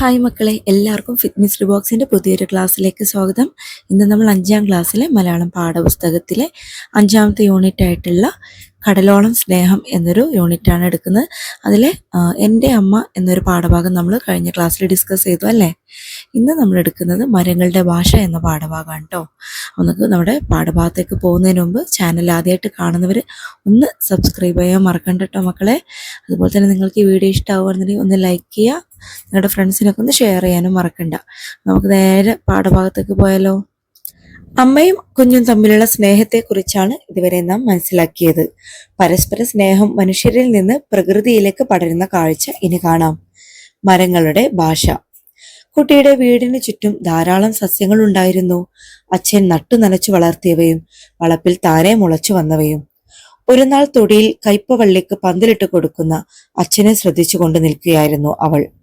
Hi മക്കളെ. എല്ലാവർക്കും fitness റിബോക്സിന്റെ പുതിയൊരു ക്ലാസ്സിലേക്ക് സ്വാഗതം. ഇന്ന് നമ്മൾ അഞ്ചാം ക്ലാസ്സിലെ മലയാളം പാഠപുസ്തകത്തിലെ അഞ്ചാമത്തെ യൂണിറ്റ് ആയിട്ടുള്ള കടലോളം സ്നേഹം എന്നൊരു യൂണിറ്റാണ് എടുക്കുന്നത്. അതിൽ എന്റെ അമ്മ എന്നൊരു പാഠഭാഗം നമ്മൾ കഴിഞ്ഞ ക്ലാസ്സിൽ ഡിസ്കസ് ചെയ്തു അല്ലേ? ഇന്ന് നമ്മൾ എടുക്കുന്നത് മരങ്ങളുടെ ഭാഷ എന്ന പാഠഭാഗമാണ് കേട്ടോ നമുക്ക് നമ്മുടെ പാഠഭാഗത്തേക്ക് പോകുന്നതിന് മുമ്പ് ചാനൽ ആദ്യമായിട്ട് കാണുന്നവർ ഒന്ന് സബ്സ്ക്രൈബ് ചെയ്യാൻ മറക്കണ്ട കേട്ടോ മക്കളെ. അതുപോലെ തന്നെ നിങ്ങൾക്ക് ഈ വീഡിയോ ഇഷ്ടമാവുകയാണെന്നുണ്ടെങ്കിൽ ഒന്ന് ലൈക്ക് ചെയ്യുക. നിങ്ങളുടെ ഫ്രണ്ട്സിനൊക്കെ ഒന്ന് ഷെയർ ചെയ്യാനും മറക്കണ്ട. നമുക്ക് നേരെ പാഠഭാഗത്തേക്ക് പോയാലോ? അമ്മയും കുഞ്ഞും തമ്മിലുള്ള സ്നേഹത്തെക്കുറിച്ചാണ് ഇതുവരെ നാം മനസ്സിലാക്കിയത്. പരസ്പര സ്നേഹം മനുഷ്യരിൽ നിന്ന് പ്രകൃതിയിലേക്ക് പടരുന്ന കാഴ്ച ഇനി കാണാം. മരങ്ങളുടെ ഭാഷ. കുട്ടിയുടെ വീടിന് ചുറ്റും ധാരാളം സസ്യങ്ങൾ ഉണ്ടായിരുന്നു. അച്ഛൻ നട്ടു നനച്ചു വളർത്തിയവയും വളപ്പിൽ താരെ മുളച്ചു വന്നവയും. ഒരു നാൾ തൊടിയിൽ കയ്പവള്ളിക്ക് പന്തലിട്ട് കൊടുക്കുന്ന അച്ഛനെ ശ്രദ്ധിച്ചുകൊണ്ട് നിൽക്കുകയായിരുന്നു അവൾ.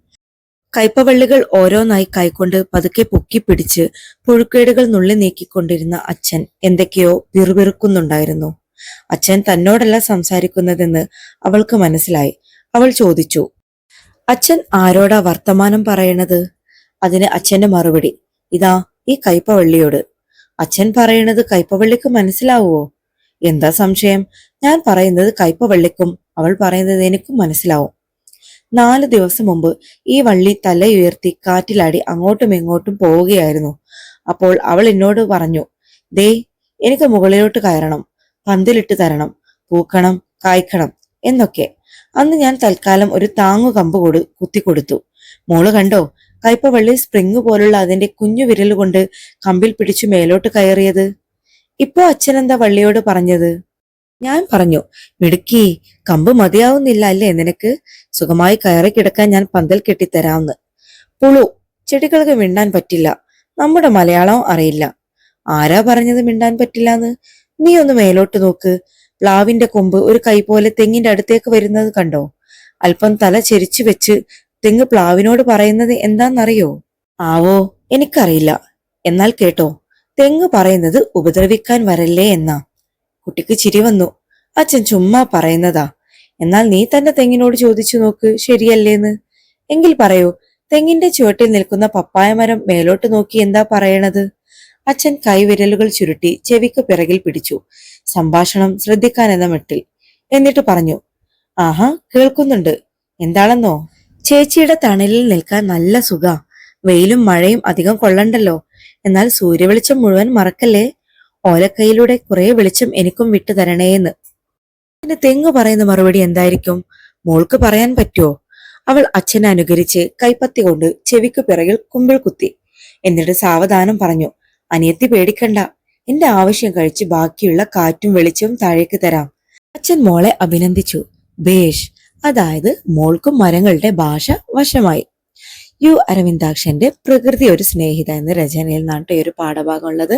കയ്പവള്ളികൾ ഓരോന്നായി കൈകൊണ്ട് പതുക്കെ പൊക്കിപ്പിടിച്ച് പുഴുക്കേടുകൾ നുള്ളി നീക്കിക്കൊണ്ടിരുന്ന അച്ഛൻ എന്തൊക്കെയോ പിറുപിറുക്കുന്നുണ്ടായിരുന്നു അച്ഛൻ തന്നോടല്ല സംസാരിക്കുന്നതെന്ന് അവൾക്ക് മനസ്സിലായി. അവൾ ചോദിച്ചു അച്ഛൻ ആരോടാ വർത്തമാനം പറയണത്? അതിന് അച്ഛന്റെ മറുപടി ഇതാ ഈ കയ്പവള്ളിയോട് അച്ഛൻ പറയണത് കയ്പവള്ളിക്ക് മനസ്സിലാവുമോ എന്താ സംശയം? ഞാൻ പറയുന്നത് കയ്പവള്ളിക്കും അവൾ പറയുന്നത് എനിക്കും മനസ്സിലാവും. നാല് ദിവസം മുമ്പ് ഈ വള്ളി തലയുയർത്തി കാറ്റിലാടി അങ്ങോട്ടും ഇങ്ങോട്ടും പോവുകയായിരുന്നു. അപ്പോൾ അവൾ എന്നോട് പറഞ്ഞു ദേ എനിക്ക് മുകളിലോട്ട് കയറണം പന്തിലിട്ട് തരണം പൂക്കണം കായ്ക്കണം എന്നൊക്കെ. അന്ന് ഞാൻ തൽക്കാലം ഒരു താങ്ങു കമ്പ് കൊടു കുത്തിക്കൊടുത്തു മോൾ കണ്ടോ കയ്പവള്ളി സ്പ്രിങ് പോലുള്ള അതിന്റെ കുഞ്ഞു വിരലുകൊണ്ട് കമ്പിൽ പിടിച്ചു മേലോട്ട് കയറിയത്? ഇപ്പോ അച്ഛനെന്താ വള്ളിയോട് പറഞ്ഞത്? ഞാൻ പറഞ്ഞു മിടുക്കി കമ്പ് മതിയാവുന്നില്ല അല്ലേ നിനക്ക്? സുഖമായി കയറി കിടക്കാൻ ഞാൻ പന്തൽ കെട്ടിത്തരാമെന്ന്. പുളു ചെടികൾക്ക് മിണ്ടാൻ പറ്റില്ല. നമ്മുടെ മലയാളം അറിയില്ല. ആരാ പറഞ്ഞത് മിണ്ടാൻ പറ്റില്ല എന്ന് നീ ഒന്ന് മേലോട്ട് നോക്ക്. പ്ലാവിന്റെ കൊമ്പ് ഒരു കൈ പോലെ തെങ്ങിന്റെ അടുത്തേക്ക് വരുന്നത് കണ്ടോ? അല്പം തല ചെരിച്ചു വെച്ച് തെങ്ങ് പ്ലാവിനോട് പറയുന്നത് എന്താണെന്നറിയോ ആവോ എനിക്കറിയില്ല. എന്നാൽ കേട്ടോ തെങ്ങ് പറയുന്നത് ഉപദ്രവിക്കാൻ വരല്ലേ എന്നാ. കുട്ടിക്ക് ചിരി വന്നു. അച്ഛൻ ചുമ്മാ പറയുന്നതാ. എന്നാൽ നീ തന്നെ തെങ്ങിനോട് ചോദിച്ചു നോക്ക് ശരിയല്ലേന്ന്? എങ്കിൽ പറയൂ തെങ്ങിന്റെ ചുവട്ടിൽ നിൽക്കുന്ന പപ്പായ മരം മേലോട്ട് നോക്കി എന്താ പറയണത്? അച്ഛൻ കൈവിരലുകൾ ചുരുട്ടി ചെവിക്ക് പിറകിൽ പിടിച്ചു. സംഭാഷണം ശ്രദ്ധിക്കാൻ എന്ന മെട്ടിൽ. എന്നിട്ട് പറഞ്ഞു ആഹാ കേൾക്കുന്നുണ്ട്. എന്താണെന്നോ? ചേച്ചിയുടെ തണലിൽ നിൽക്കാൻ നല്ല സുഖ. വെയിലും മഴയും അധികം കൊള്ളണ്ടല്ലോ. എന്നാൽ സൂര്യവെളിച്ചം മുഴുവൻ മറക്കല്ലേ? ഓലക്കൈയിലൂടെ കുറെ വെളിച്ചം എനിക്കും വിട്ടു തരണേന്ന്. പിന്നെ തെങ്ങ് പറയുന്ന മറുപടി എന്തായിരിക്കും? മോൾക്ക് പറയാൻ പറ്റുമോ അവൾ അച്ഛനെ അനുകരിച്ച് കൈപ്പത്തി കൊണ്ട് ചെവിക്ക് പിറകിൽ കുമ്പിൾ കുത്തി. എന്നിട്ട് സാവധാനം പറഞ്ഞു അനിയത്തി പേടിക്കണ്ട. എന്റെ ആവശ്യം കഴിച്ച് ബാക്കിയുള്ള കാറ്റും വെളിച്ചവും താഴേക്ക് തരാം. അച്ഛൻ മോളെ അഭിനന്ദിച്ചു. ബേഷ് അതായത് മോൾക്കും മരങ്ങളുടെ ഭാഷ വശമായി. യു അരവിന്ദാക്ഷന്റെ പ്രകൃതി ഒരു സ്നേഹിത എന്ന രചനയിൽ നിന്നാണ് ഈ ഒരു പാഠഭാഗം ഉള്ളത്.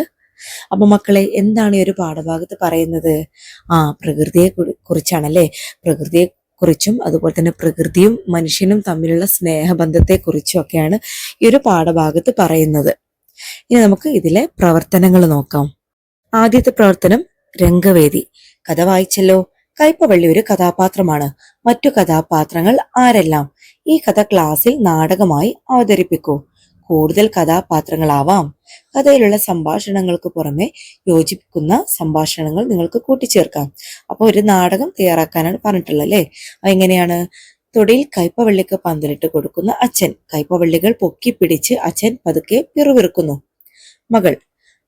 അപ്പൊ മക്കളെ എന്താണ് ഈ ഒരു പാഠഭാഗത്ത് പറയുന്നത്? ആ പ്രകൃതിയെ കുറിച്ചാണല്ലേ? പ്രകൃതിയെ കുറിച്ചും അതുപോലെ തന്നെ പ്രകൃതിയും മനുഷ്യനും തമ്മിലുള്ള സ്നേഹബന്ധത്തെ കുറിച്ചും ഒക്കെയാണ് ഈ ഒരു പാഠഭാഗത്ത് പറയുന്നത്. ഇനി നമുക്ക് ഇതിലെ പ്രവർത്തനങ്ങൾ നോക്കാം. ആദ്യത്തെ പ്രവർത്തനം രംഗവേദി. കഥ വായിച്ചല്ലോ. കയ്പവള്ളി ഒരു കഥാപാത്രമാണ്. മറ്റു കഥാപാത്രങ്ങൾ ആരെല്ലാം? ഈ കഥ ക്ലാസ്സിൽ നാടകമായി അവതരിപ്പിക്കൂ. കൂടുതൽ കഥാപാത്രങ്ങളാവാം. കഥയിലുള്ള സംഭാഷണങ്ങൾക്ക് പുറമെ യോജിപ്പിക്കുന്ന സംഭാഷണങ്ങൾ നിങ്ങൾക്ക് കൂട്ടിച്ചേർക്കാം. അപ്പോൾ ഒരു നാടകം തയ്യാറാക്കാനാണ് പറഞ്ഞിട്ടുള്ളത് അല്ലേ? എങ്ങനെയാണ്? തൊടിയിൽ കയ്പവള്ളിക്ക് പന്തലിട്ട് കൊടുക്കുന്ന അച്ഛൻ. കയ്പവള്ളികൾ പൊക്കി പിടിച്ച് അച്ഛൻ പതുക്കെ പിറുവിറുക്കുന്നു മകൾ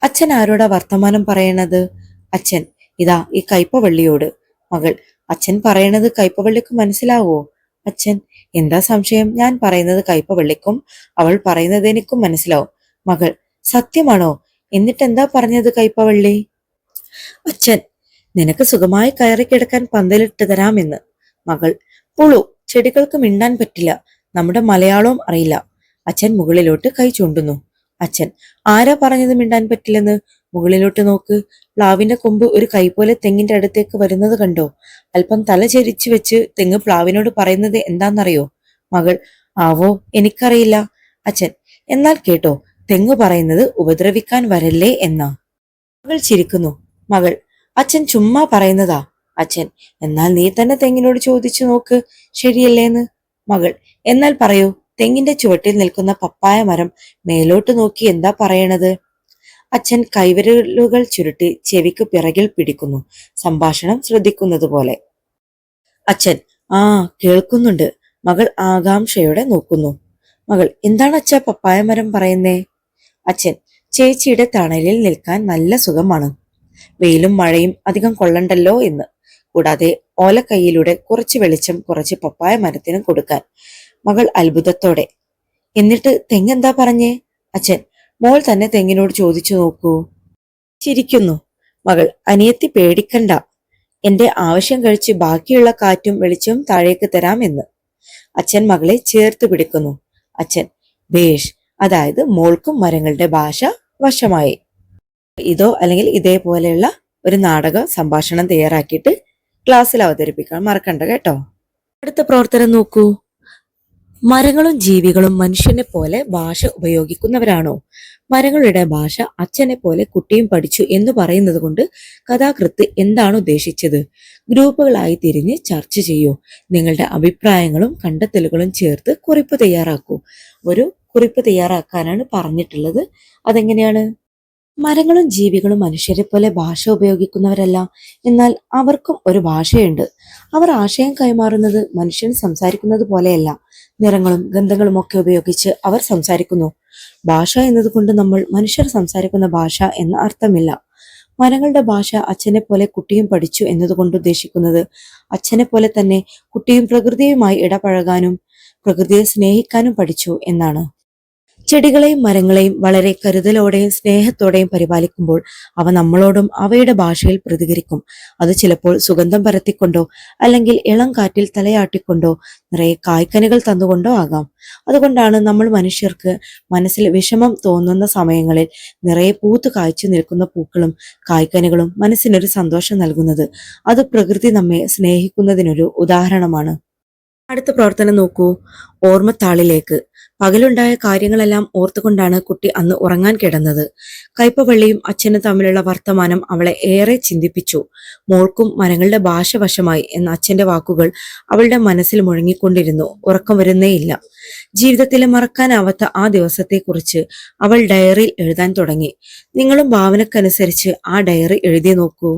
അച്ഛൻ ആരോടാ വർത്തമാനം പറയണത്? അച്ഛൻ ഇതാ ഈ കയ്പവള്ളിയോട്. മകൾ അച്ഛൻ പറയണത് കയ്പവള്ളിക്ക് മനസ്സിലാവോ? അച്ഛൻ എന്താ സംശയം? ഞാൻ പറയുന്നത് കയ്പവള്ളിക്കും അവൾ പറയുന്നത് എനിക്കും മനസ്സിലാവും. മകൾ സത്യമാണോ? എന്നിട്ട് എന്താ പറഞ്ഞത് കയ്പവള്ളി അച്ഛൻ നിനക്ക് സുഖമായി കയറി കിടക്കാൻ പന്തലിട്ട് തരാമെന്ന്. മകൾ പുളു ചെടികൾക്ക് മിണ്ടാൻ പറ്റില്ല. നമ്മുടെ മലയാളവും അറിയില്ല. അച്ഛൻ മുകളിലോട്ട് കൈ ചൂണ്ടുന്നു. അച്ഛൻ ആരാ പറഞ്ഞത് മിണ്ടാൻ പറ്റില്ലെന്ന്? മുകളിലോട്ട് നോക്ക്. പ്ലാവിന്റെ കൊമ്പ് ഒരു കൈപോലെ തെങ്ങിന്റെ അടുത്തേക്ക് വരുന്നത് കണ്ടോ? അല്പം തല ചരിച്ചു വെച്ച് തെങ്ങ് പ്ലാവിനോട് പറയുന്നത് എന്താണെന്നറിയോ? മകൾ ആവോ എനിക്കറിയില്ല. അച്ഛൻ എന്നാൽ കേട്ടോ തെങ്ങ് പറയുന്നത് ഉപദ്രവിക്കാൻ വരല്ലേ എന്നാ? മകൾ ചിരിക്കുന്നു. മകൾ അച്ഛൻ ചുമ്മാ പറയുന്നതാ. അച്ഛൻ എന്നാൽ നീ തന്നെ തെങ്ങിനോട് ചോദിച്ചു നോക്ക് ശരിയല്ലേന്ന്? മകൾ എന്നാൽ പറയൂ തെങ്ങിന്റെ ചുവട്ടിൽ നിൽക്കുന്ന പപ്പായ മരം മേലോട്ട് നോക്കി എന്താ പറയണത്? അച്ഛൻ കൈവിരലുകൾ ചുരുട്ടി ചെവിക്ക് പിറകിൽ പിടിക്കുന്നു. സംഭാഷണം ശ്രദ്ധിക്കുന്നത് പോലെ അച്ഛൻ ആ കേൾക്കുന്നുണ്ട്. മകൾ ആകാംക്ഷയോടെ നോക്കുന്നു. മകൾ എന്താണ് അച്ഛ പപ്പായ മരം പറയുന്നേ? അച്ഛൻ ചേച്ചിയുടെ തണലിൽ നിൽക്കാൻ നല്ല സുഖമാണ്. വെയിലും മഴയും അധികം കൊള്ളണ്ടല്ലോ എന്ന്. കൂടാതെ ഓലക്കൈയിലൂടെ കുറച്ച് വെളിച്ചം കുറച്ച് പപ്പായ മരത്തിന് കൊടുക്കാൻ. മകൾ അത്ഭുതത്തോടെ എന്നിട്ട് തെങ്ങെന്താ പറഞ്ഞേ? അച്ഛൻ മോൾ തന്നെ തെങ്ങിനോട് ചോദിച്ചു നോക്കൂ. ചിരിക്കുന്നു. മകൾ അനിയത്തി പേടിക്കണ്ട. എന്റെ ആവശ്യം കഴിച്ച് ബാക്കിയുള്ള കാറ്റും വെളിച്ചവും താഴേക്ക് തരാം എന്ന്. അച്ഛൻ മകളെ ചേർത്ത് പിടിക്കുന്നു. അച്ഛൻ ബേഷ് അതായത് മോൾക്കും മരങ്ങളുടെ ഭാഷ വശമായി. ഇതോ അല്ലെങ്കിൽ ഇതേപോലെയുള്ള ഒരു നാടക സംഭാഷണം തയ്യാറാക്കിയിട്ട് ക്ലാസ്സിൽ അവതരിപ്പിക്കാൻ മറക്കണ്ട കേട്ടോ. അടുത്ത പ്രവർത്തനം നോക്കൂ. മരങ്ങളും ജീവികളും മനുഷ്യനെ പോലെ ഭാഷ ഉപയോഗിക്കുന്നവരാണോ? മരങ്ങളുടെ ഭാഷ അച്ഛനെ പോലെ കുട്ടിയും പഠിച്ചു എന്ന് പറയുന്നത് കൊണ്ട് കഥാകൃത്ത് എന്താണ് ഉദ്ദേശിച്ചത്? ഗ്രൂപ്പുകളായി തിരിഞ്ഞ് ചർച്ച ചെയ്യൂ. നിങ്ങളുടെ അഭിപ്രായങ്ങളും കണ്ടെത്തലുകളും ചേർത്ത് കുറിപ്പ് തയ്യാറാക്കൂ. ഒരു കുറിപ്പ് തയ്യാറാക്കാനാണ് പറഞ്ഞിട്ടുള്ളത്. അതെങ്ങനെയാണ്? മരങ്ങളും ജീവികളും മനുഷ്യരെ പോലെ ഭാഷ ഉപയോഗിക്കുന്നവരല്ല. എന്നാൽ അവർക്കും ഒരു ഭാഷയുണ്ട്. അവർ ആശയം കൈമാറുന്നത് മനുഷ്യൻ സംസാരിക്കുന്നത് പോലെയല്ല. നിറങ്ങളും ഗന്ധങ്ങളും ഒക്കെ ഉപയോഗിച്ച് അവർ സംസാരിക്കുന്നു. ഭാഷ എന്നതുകൊണ്ട് നമ്മൾ മനുഷ്യർ സംസാരിക്കുന്ന ഭാഷ എന്ന അർത്ഥമില്ല. മരങ്ങളുടെ ഭാഷ അച്ഛനെ പോലെ കുട്ടിയും പഠിച്ചു എന്നതുകൊണ്ട് ഉദ്ദേശിക്കുന്നത് അച്ഛനെ പോലെ തന്നെ കുട്ടിയും പ്രകൃതിയുമായി ഇടപഴകാനും പ്രകൃതിയെ സ്നേഹിക്കാനും പഠിച്ചു എന്നാണ്. ചെടികളെയും മരങ്ങളെയും വളരെ കരുതലോടെയും സ്നേഹത്തോടെയും പരിപാലിക്കുമ്പോൾ അവ നമ്മളോടും അവയുടെ ഭാഷയിൽ പ്രതികരിക്കും. അത് ചിലപ്പോൾ സുഗന്ധം പരത്തിക്കൊണ്ടോ അല്ലെങ്കിൽ ഇളം കാറ്റിൽ തലയാട്ടിക്കൊണ്ടോ നിറയെ കായ്ക്കനികൾ തന്നുകൊണ്ടോ ആകാം. അതുകൊണ്ടാണ് നമ്മൾ മനുഷ്യർക്ക് മനസ്സിൽ വിഷമം തോന്നുന്ന സമയങ്ങളിൽ നിറയെ പൂത്ത് കായ്ച്ചു നിൽക്കുന്ന പൂക്കളും കായ്ക്കനികളും മനസ്സിനൊരു സന്തോഷം നൽകുന്നത്. അത് പ്രകൃതി നമ്മെ സ്നേഹിക്കുന്നതിനൊരു ഉദാഹരണമാണ്. അടുത്ത പ്രവർത്തനം നോക്കൂ. ഓർമ്മത്താളിലേക്ക്. പകലുണ്ടായ കാര്യങ്ങളെല്ലാം ഓർത്തുകൊണ്ടാണ് കുട്ടി അന്ന് ഉറങ്ങാൻ കിടന്നത്. കയ്പവള്ളിയും അച്ഛനും തമ്മിലുള്ള വർത്തമാനം അവളെ ഏറെ ചിന്തിപ്പിച്ചു. മോൾക്കും മരങ്ങളുടെ ഭാഷ വശമായി എന്ന അച്ഛന്റെ വാക്കുകൾ അവളുടെ മനസ്സിൽ മുഴങ്ങിക്കൊണ്ടിരുന്നു. ഉറക്കം വരുന്നേയില്ല. ജീവിതത്തിലെ മറക്കാനാവാത്ത ആ ദിവസത്തെക്കുറിച്ച് അവൾ ഡയറിയിൽ എഴുതാൻ തുടങ്ങി. നിങ്ങളും ഭാവനക്കനുസരിച്ച് ആ ഡയറി എഴുതി നോക്കൂ.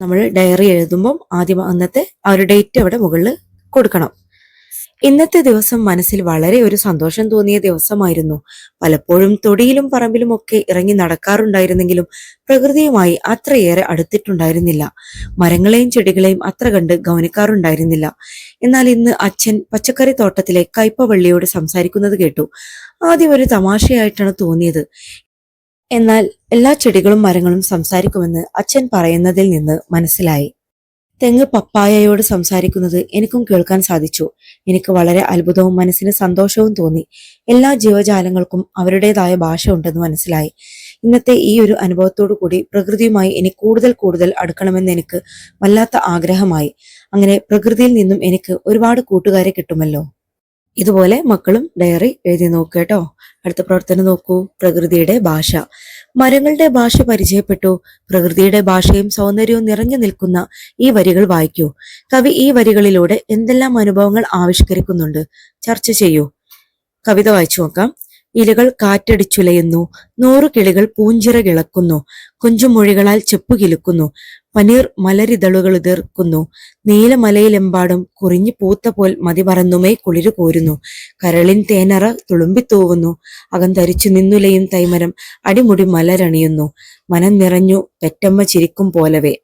നമ്മൾ ഡയറി എഴുതുമ്പം ആദ്യം അന്നത്തെ ആ ഒരു ഡേറ്റ് അവിടെ മുകളിൽ കൊടുക്കണം. ഇന്നത്തെ ദിവസം മനസ്സിൽ വളരെ ഒരു സന്തോഷം തോന്നിയ ദിവസമായിരുന്നു. പലപ്പോഴും തൊടിയിലും പറമ്പിലും ഒക്കെ ഇറങ്ങി നടക്കാറുണ്ടായിരുന്നെങ്കിലും പ്രകൃതിയുമായി അത്രയേറെ അടുത്തിട്ടുണ്ടായിരുന്നില്ല. മരങ്ങളെയും ചെടികളെയും അത്ര കണ്ട് ഗൗനിക്കാറുണ്ടായിരുന്നില്ല. എന്നാൽ ഇന്ന് അച്ഛൻ പച്ചക്കറി തോട്ടത്തിലെ കയ്പവള്ളിയോട് സംസാരിക്കുന്നത് കേട്ടു. ആദ്യം ഒരു തമാശയായിട്ടാണ് തോന്നിയത്. എന്നാൽ എല്ലാ ചെടികളും മരങ്ങളും സംസാരിക്കുമെന്ന് അച്ഛൻ പറയുന്നതിൽ നിന്ന് മനസ്സിലായി. തെങ്ങ് പപ്പായയോട് സംസാരിക്കുന്നത് എനിക്കും കേൾക്കാൻ സാധിച്ചു. എനിക്ക് വളരെ അത്ഭുതവും മനസ്സിന് സന്തോഷവും തോന്നി. എല്ലാ ജീവജാലങ്ങൾക്കും അവരുടേതായ ഭാഷ ഉണ്ടെന്ന് മനസ്സിലായി. ഇന്നത്തെ ഈ ഒരു അനുഭവത്തോടു കൂടി പ്രകൃതിയുമായി ഇനി കൂടുതൽ കൂടുതൽ അടുക്കണമെന്ന് എനിക്ക് വല്ലാത്ത ആഗ്രഹമായി. അങ്ങനെ പ്രകൃതിയിൽ നിന്നും എനിക്ക് ഒരുപാട് കൂട്ടുകാരെ കിട്ടുമല്ലോ. ഇതുപോലെ മക്കളും ഡയറി എഴുതി നോക്കുക കേട്ടോ. അടുത്ത പ്രവർത്തനം നോക്കൂ. പ്രകൃതിയുടെ ഭാഷ. മരങ്ങളുടെ ഭാഷ പരിചയപ്പെട്ടു. പ്രകൃതിയുടെ ഭാഷയും സൗന്ദര്യവും നിറഞ്ഞു നിൽക്കുന്ന ഈ വരികൾ വായിക്കൂ. കവി ഈ വരികളിലൂടെ എന്തെല്ലാം അനുഭവങ്ങൾ ആവിഷ്കരിക്കുന്നുണ്ട്? ചർച്ച ചെയ്യൂ. കവിത വായിച്ചു നോക്കാം. ഇലകൾ കാറ്റടിച്ചുലയുന്നു. നൂറു കിളികൾ പൂഞ്ചിറ കിളക്കുന്നു. കൊഞ്ചുമൊഴികളാൽ ചെപ്പുകിലുക്കുന്നു. പനീർ മലരിതളുകൾ ഉതിർക്കുന്നു നീലമലയിലെമ്പാടും കുറിഞ്ഞു പൂത്ത പോൽ മതി പറന്നുമേ കുളിരു കോരുന്നു. കരളിൻ തേനറ തുളുമ്പിത്തൂവുന്നു. അകം ധരിച്ചു നിന്നുലയും തൈമരം അടിമുടി മലരണിയുന്നു. മനം നിറഞ്ഞു പെറ്റമ്മ ചിരിക്കും പോലവേ.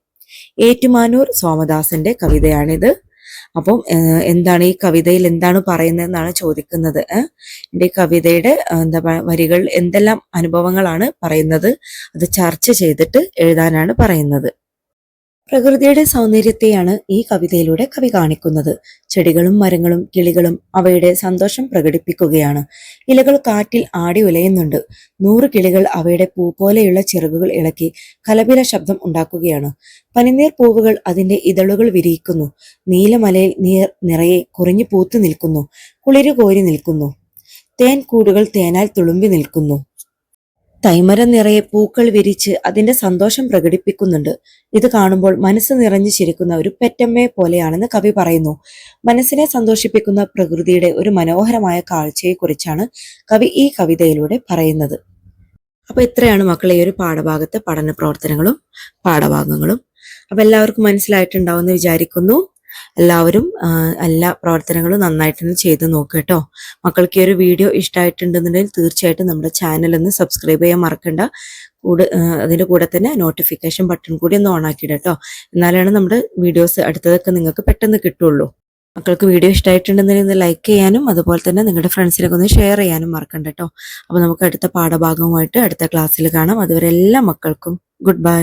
ഏറ്റുമാനൂർ സോമദാസന്റെ കവിതയാണിത്. അപ്പം എന്താണ് ഈ കവിതയിൽ എന്താണ് പറയുന്നതെന്നാണ് ചോദിക്കുന്നത്. എന്റെ കവിതയുടെ എന്താ വരികൾ എന്തെല്ലാം അനുഭവങ്ങളാണ് പറയുന്നത്. അത് ചർച്ച ചെയ്തിട്ട് എഴുതാനാണ് പറയുന്നത്. പ്രകൃതിയുടെ സൗന്ദര്യത്തെയാണ് ഈ കവിതയിലൂടെ കവി കാണിക്കുന്നത്. ചെടികളും മരങ്ങളും കിളികളും അവയുടെ സന്തോഷം പ്രകടിപ്പിക്കുകയാണ്. ഇലകൾ കാറ്റിൽ ആടി ഉലയുന്നുണ്ട്. നൂറ് കിളികൾ അവയുടെ പൂ പോലെയുള്ള ചിറകുകൾ ഇളക്കി കലപില ശബ്ദം ഉണ്ടാക്കുകയാണ്. പനിനീർ പൂവുകൾ അതിന്റെ ഇതളുകൾ വിരിയിക്കുന്നു. നീലമലയിൽ നീർ നിറയെ കുറഞ്ഞു പൂത്തു നിൽക്കുന്നു. കുളിരു കോരി നിൽക്കുന്നു. തേൻ കൂടുകൾ തേനാൽ തുളുമ്പി നിൽക്കുന്നു. തൈമരം നിറയെ പൂക്കൾ വിരിച്ച് അതിന്റെ സന്തോഷം പ്രകടിപ്പിക്കുന്നുണ്ട്. ഇത് കാണുമ്പോൾ മനസ്സ് നിറഞ്ഞു ചിരിക്കുന്ന ഒരു പെറ്റമ്മയെ പോലെയാണെന്ന് കവി പറയുന്നു. മനസ്സിനെ സന്തോഷിപ്പിക്കുന്ന പ്രകൃതിയുടെ ഒരു മനോഹരമായ കാഴ്ചയെക്കുറിച്ചാണ് കവി ഈ കവിതയിലൂടെ പറയുന്നത്. അപ്പൊ ഇത്രയാണ് മക്കളെ ഈ ഒരു പാഠഭാഗത്തെ പഠന പ്രവർത്തനങ്ങളും പാഠഭാഗങ്ങളും. അപ്പൊ എല്ലാവർക്കും മനസ്സിലായിട്ടുണ്ടാവുമെന്ന് വിചാരിക്കുന്നു. എല്ലാവരും എല്ലാ പ്രവർത്തനങ്ങളും നന്നായിട്ട് തന്നെ ചെയ്ത് നോക്കുക കേട്ടോ. മക്കൾക്ക് ഈ ഒരു വീഡിയോ ഇഷ്ടമായിട്ടുണ്ടെന്നുണ്ടെങ്കിൽ തീർച്ചയായിട്ടും നമ്മുടെ ചാനൽ ഒന്ന് സബ്സ്ക്രൈബ് ചെയ്യാൻ മറക്കണ്ട. കൂടെ അതിന്റെ കൂടെ തന്നെ നോട്ടിഫിക്കേഷൻ ബട്ടൺ കൂടി ഒന്ന് ഓൺ ആക്കിയിട കേട്ടോ. എന്നാലാണ് നമ്മുടെ വീഡിയോസ് അടുത്തതൊക്കെ നിങ്ങൾക്ക് പെട്ടെന്ന് കിട്ടുള്ളൂ. മക്കൾക്ക് വീഡിയോ ഇഷ്ടമായിട്ടുണ്ടെന്നുണ്ടെങ്കിൽ ഒന്ന് ലൈക്ക് ചെയ്യാനും അതുപോലെ തന്നെ നിങ്ങളുടെ ഫ്രണ്ട്സിനൊക്കെ ഒന്ന് ഷെയർ ചെയ്യാനും മറക്കണ്ട കേട്ടോ. അപ്പോൾ നമുക്ക് അടുത്ത പാഠഭാഗവുമായിട്ട് അടുത്ത ക്ലാസ്സിൽ കാണാം. അതുവരെ എല്ലാ മക്കൾക്കും ഗുഡ് ബൈ